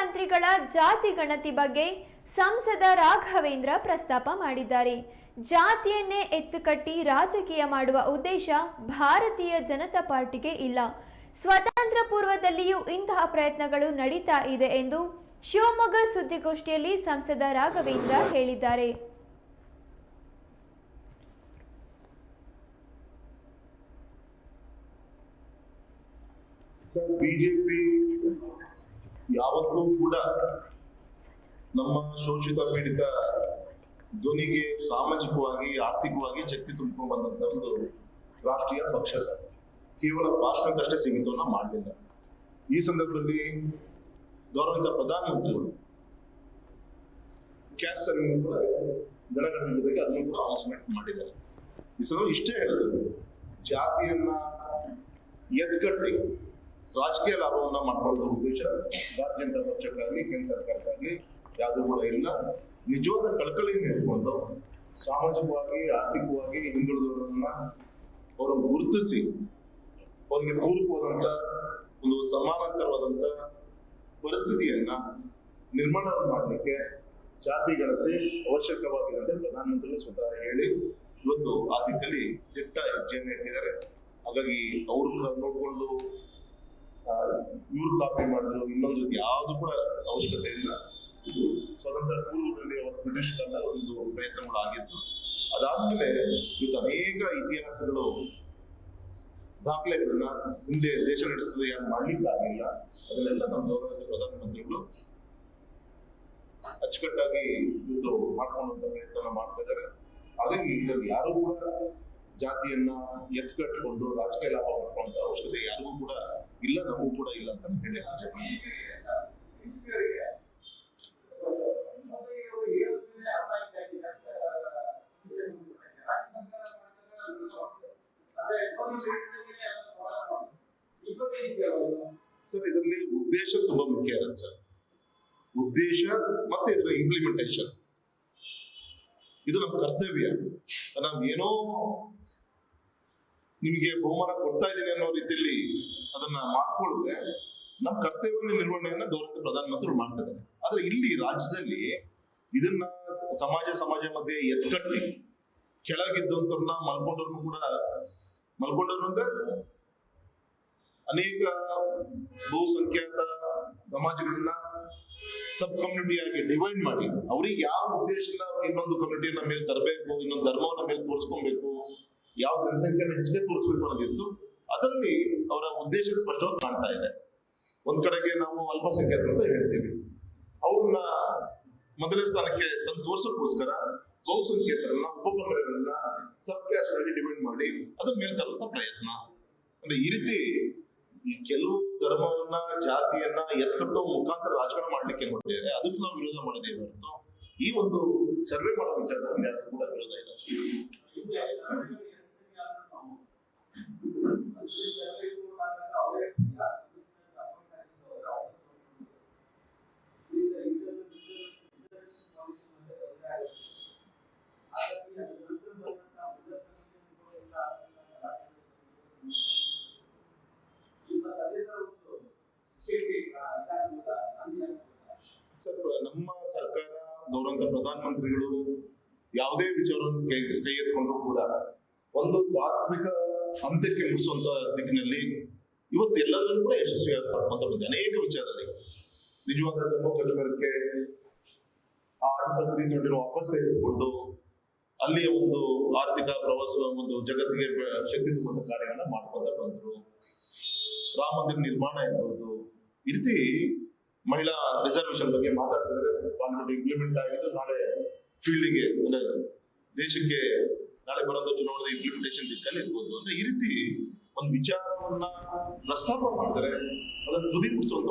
ಮುಖ್ಯಮಂತ್ರಿಗಳ ಜಾತಿ ಗಣತಿ ಬಗ್ಗೆ ಸಂಸದ ರಾಘವೇಂದ್ರ ಪ್ರಸ್ತಾಪ ಮಾಡಿದ್ದಾರೆ. ಜಾತಿಯನ್ನೇ ಎತ್ತುಕಟ್ಟಿ ರಾಜಕೀಯ ಮಾಡುವ ಉದ್ದೇಶ ಭಾರತೀಯ ಜನತಾ ಪಾರ್ಟಿಗೆ ಇಲ್ಲ. ಸ್ವತಂತ್ರ ಪೂರ್ವದಲ್ಲಿಯೂ ಇಂತಹ ಪ್ರಯತ್ನಗಳು ನಡೀತಾ ಇದೆ ಎಂದು ಶಿವಮೊಗ್ಗ ಸುದ್ದಿಗೋಷ್ಠಿಯಲ್ಲಿ ಸಂಸದ ರಾಘವೇಂದ್ರ ಹೇಳಿದ್ದಾರೆ. ಬಿಜೆಪಿ ಯಾವತ್ತೂ ಕೂಡ ನಮ್ಮ ಶೋಷಿತ ಪೀಡಿತ ಧ್ವನಿಗೆ ಸಾಮಾಜಿಕವಾಗಿ, ಆರ್ಥಿಕವಾಗಿ ಶಕ್ತಿ ತುಂಬಿಕೊಂಡು ಬಂದಂತ ಒಂದು ರಾಷ್ಟ್ರೀಯ ಪಕ್ಷ ಸರ್. ಕೇವಲ ಭಾಷಣಕ್ಕಷ್ಟೇ ಸೀಮಿತವನ್ನ ಮಾಡಲಿಲ್ಲ. ಈ ಸಂದರ್ಭದಲ್ಲಿ ಗೌರವಿತ ಪ್ರಧಾನಮಂತ್ರಿಗಳು ಕ್ಯಾನ್ಸರ್ ಗಣಗಣನೆ ಜೊತೆಗೆ ಅದನ್ನು ಕೂಡ ಅನೌನ್ಸ್ಮೆಂಟ್ ಮಾಡಿದ್ದಾರೆ. ಈ ಇಷ್ಟೇ ಹೇಳಿದ್ರು ಜಾತಿಯನ್ನ ಎತ್ಕಟ್ಟಿ ರಾಜಕೀಯ ಲಾಭವನ್ನ ಮಾಡ್ಕೊಳ್ಳೋ ಉದ್ದೇಶ. ರಾಜ್ಯಂತ ಪಕ್ಷಕ್ಕಾಗ್ಲಿ, ಕೇಂದ್ರ ಸರ್ಕಾರಕ್ಕಾಗ್ಲಿ ಯಾವುದು ಕೂಡ ಇಲ್ಲ. ನಿಜವಾದ ಕಳಕಳಿಯಿಂದ ಇಟ್ಕೊಂಡು ಸಾಮಾಜಿಕವಾಗಿ, ಆರ್ಥಿಕವಾಗಿ ಹಿಂದುಳಿದವರನ್ನ ಅವರು ಗುರುತಿಸಿ, ಅವರಿಗೆ ಪೂರಕವಾದಂತ ಒಂದು ಸಮಾನಾಂತರವಾದಂತ ಪರಿಸ್ಥಿತಿಯನ್ನ ನಿರ್ಮಾಣ ಮಾಡಲಿಕ್ಕೆ ಜಾತಿ ಗಣತಿ ಅವಶ್ಯಕವಾಗಿದೆ ಅಂತ ಪ್ರಧಾನಮಂತ್ರಿಗಳು ಸ್ವತಃ ಹೇಳಿ. ಇವತ್ತು ಆ ದಿಕ್ಕಲ್ಲಿ ದಿಟ್ಟ ಹೆಜ್ಜೆಯನ್ನು ಇಟ್ಟಿದ್ದಾರೆ. ಹಾಗಾಗಿ ಅವ್ರನ್ನ ನೋಡ್ಕೊಂಡು ಇವ್ರು ಕಾಪಿ ಮಾಡಿದ್ರು ಇನ್ನೊಂದು ಯಾವುದು ಕೂಡ ಅವಶ್ಯಕತೆ ಇಲ್ಲ. ಇದು ಸ್ವತಂತ್ರ ಪೂರ್ವದಲ್ಲಿ ಅವರು ಬ್ರಿಟಿಷ್ ಕಾಲ ಒಂದು ಪ್ರಯತ್ನಗಳು ಆಗಿತ್ತು. ಅದಾದ್ಮೇಲೆ ಇವತ್ತು ಅನೇಕ ಇತಿಹಾಸಗಳು, ದಾಖಲೆಗಳನ್ನ ಹಿಂದೆ ದೇಶ ನಡೆಸಿದ್ರೆ ಯಾರು ಮಾಡ್ಲಿಕ್ಕಾಗಿಲ್ಲ ಅದನ್ನೆಲ್ಲ ನಮ್ಮ ಗೌರವದ ಪ್ರಧಾನಮಂತ್ರಿಗಳು ಅಚ್ಚುಕಟ್ಟಾಗಿ ಇವತ್ತು ಮಾಡ್ಕೊಳ್ಳುವಂತ ಪ್ರಯತ್ನ ಮಾಡ್ತಾ ಇದ್ದಾರೆ. ಹಾಗಾಗಿ ಇದರಲ್ಲಿ ಯಾರು ಕೂಡ ಜಾತಿಯನ್ನ ಎತ್ಕಟ್ಕೊಂಡು ರಾಜಕೀಯ ಲಾಭ ಮಾಡ್ಕೊಂತ ಅವಶ್ಯಕತೆ ಯಾರಿಗೂ ಕೂಡ ಇಲ್ಲ ನಮಗೂ ಕೂಡ ಇಲ್ಲ ಅಂತ ಹೇಳಿ ಸರ್, ಇದರಲ್ಲಿ ಉದ್ದೇಶ ತುಂಬಾ ಮುಖ್ಯ ಇರುತ್ತೆ ಸರ್. ಉದ್ದೇಶ ಮತ್ತೆ ಇದರ ಇಂಪ್ಲಿಮೆಂಟೇಷನ್ ಇದು ನಮ್ಮ ಕರ್ತವ್ಯ. ನಾವು ಏನೋ ನಿಮಗೆ ಬಹುಮಾನ ಕೊಡ್ತಾ ಇದ್ದೀನಿ ಅನ್ನೋ ರೀತಿಯಲ್ಲಿ ಅದನ್ನ ಮಾಡ್ಕೊಳ್ಳದೆ ನಮ್ಮ ಕರ್ತವ್ಯ ನಿರ್ವಹಣೆಯನ್ನ ಗೌರವ ಪ್ರಧಾನಮಂತ್ರಿ ಮಾಡ್ತಾರೆ ಆದ್ರೆ ಇಲ್ಲಿ ರಾಜ್ಯದಲ್ಲಿ ಇದನ್ನ ಸಮಾಜ ಸಮಾಜ ಮಧ್ಯೆ ಎತ್ಕಟ್ಟಿ ಕೆಳಗಿದ್ದಂತವ್ರನ್ನ ಮಲ್ಕೊಂಡವ್ರನ್ನು ಕೂಡ ಮಲ್ಕೊಂಡವ್ರು ಅಂದ್ರೆ ಅನೇಕ ಬಹುಸಂಖ್ಯಾತ ಸಮಾಜಗಳನ್ನ ಸಬ್ ಕಮ್ಯುನಿಟಿಯಾಗಿ ಡಿವೈಡ್ ಮಾಡಿ. ಅವ್ರಿಗೆ ಯಾವ ಉದ್ದೇಶದಿಂದ ಇನ್ನೊಂದು ಕಮ್ಯುನಿಟಿಯನ್ನ ಮೇಲೆ ತರಬೇಕು, ಇನ್ನೊಂದು ಧರ್ಮವನ್ನ ಮೇಲೆ ತೋರಿಸ್ಕೊಬೇಕು, ಯಾವ ಜನಸಂಖ್ಯೆನ ಹೆಚ್ಚಿಗೆ ತೋರಿಸ್ಬೇಕು ಅನ್ನೋದಿತ್ತು, ಅದರಲ್ಲಿ ಅವರ ಉದ್ದೇಶ ಸ್ಪಷ್ಟವಾಗಿ ಕಾಣ್ತಾ ಇದೆ. ಒಂದ್ ಕಡೆಗೆ ನಾವು ಅಲ್ಪಸಂಖ್ಯಾತ ಅಂತ ಹೇಳ್ತೀವಿ. ಅವ್ರನ್ನ ಮೊದಲನೇ ಸ್ಥಾನಕ್ಕೆ ತಂದು ತೋರ್ಸಕ್ಕೋಸ್ಕರ ಬಹುಸಂಖ್ಯಾತರನ್ನ ಉಪಕಮರಗಳನ್ನ ಸಬ್ ಕ್ಯಾಸ್ಟ್ ಆಗಿ ಡಿವೈಡ್ ಮಾಡಿ ಅದನ್ನ ಮೇಲೆ ತರುವಂತ ಪ್ರಯತ್ನ. ಅಂದ್ರೆ ಈ ರೀತಿ ಕೆಲವು ಧರ್ಮವನ್ನ, ಜಾತಿಯನ್ನ ಎತ್ಕಟ್ಟೋ ಮುಖಾಂತರ ರಾಜಕಾರಣ ಮಾಡ್ಲಿಕ್ಕೆ ಹೊರಟಿದ್ದಾರೆ. ಅದಕ್ಕೆ ನಾವು ವಿರೋಧ ಮಾಡಿದ್ದೇವೆ ಹೊರತು ಈ ಒಂದು ಸರ್ವೆ ಮಾಡೋ ವಿಚಾರದಲ್ಲಿ ಅದು ಕೂಡ ವಿರೋಧ ಇಲ್ಲ ಸರ್. ಸರ್ ನಮ್ಮ ಸರ್ಕಾರ ಗೌರವಂತ ಪ್ರಧಾನಮಂತ್ರಿಗಳು ಯಾವುದೇ ವಿಚಾರವನ್ನು ಕೈ ಕೈ ಎತ್ಕೊಂಡ್ರು ಕೂಡ ಒಂದು ತಾತ್ವಿಕ ಅಂತ್ಯಕ್ಕೆ ಮುಗಿಸುವಂತ ದಿಕ್ಕಿನಲ್ಲಿ ಇವತ್ತು ಎಲ್ಲದರಲ್ಲೂ ಕೂಡ ಯಶಸ್ವಿಯಾಗಿ ಮಾಡ್ಕೊಂತ ಬಂದೆ ಅನೇಕ ವಿಚಾರದಲ್ಲಿ. ನಿಜವಾದ ಜಮ್ಮು ಕಾಶ್ಮೀರಕ್ಕೆ ಆ ಆರ್ಟಿಕಲ್ ತ್ರೀ ವಾಪಸ್ ತೆಗೆದುಕೊಂಡು ಅಲ್ಲಿಯ ಒಂದು ಆರ್ಥಿಕ ಪ್ರವಾಸ, ಒಂದು ಜಗತ್ತಿಗೆ ಶಕ್ತಿ ತುಂಬುವಂತ ಕಾರ್ಯಗಳನ್ನ ಮಾಡ್ಕೊಂತ ಬಂದ್ರು. ರಾಮ ಮಂದಿರ ನಿರ್ಮಾಣ ಇರ್ಬೋದು ಈ ರೀತಿ ಮಹಿಳಾ ರಿಸರ್ವೇಶನ್ ಬಗ್ಗೆ ಮಾತಾಡ್ತಿದ್ರೆ ಪಾರ್ಲಿಮೆಂಟ್ ಇಂಪ್ಲಿಮೆಂಟ್ ಆಗಿದ್ದು ನಾಳೆ ಫೀಲ್ಡಿಗೆ ಅಂದ್ರೆ ದೇಶಕ್ಕೆ ನಾಳೆ ಬರೋದು ಚುನಾವಣೆ ಇಂಪ್ಲಿಮೆಂಟೇಷನ್ ದಿಕ್ಕಲ್ಲಿ ಇರ್ಬೋದು. ಅಂದ್ರೆ ಈ ರೀತಿ ಒಂದು ವಿಚಾರವನ್ನ ಪ್ರಸ್ತಾಪ ಮಾಡ್ತಾರೆ. ಅದನ್ನು ತುದಿ ಮುಗಿಸುವಂತ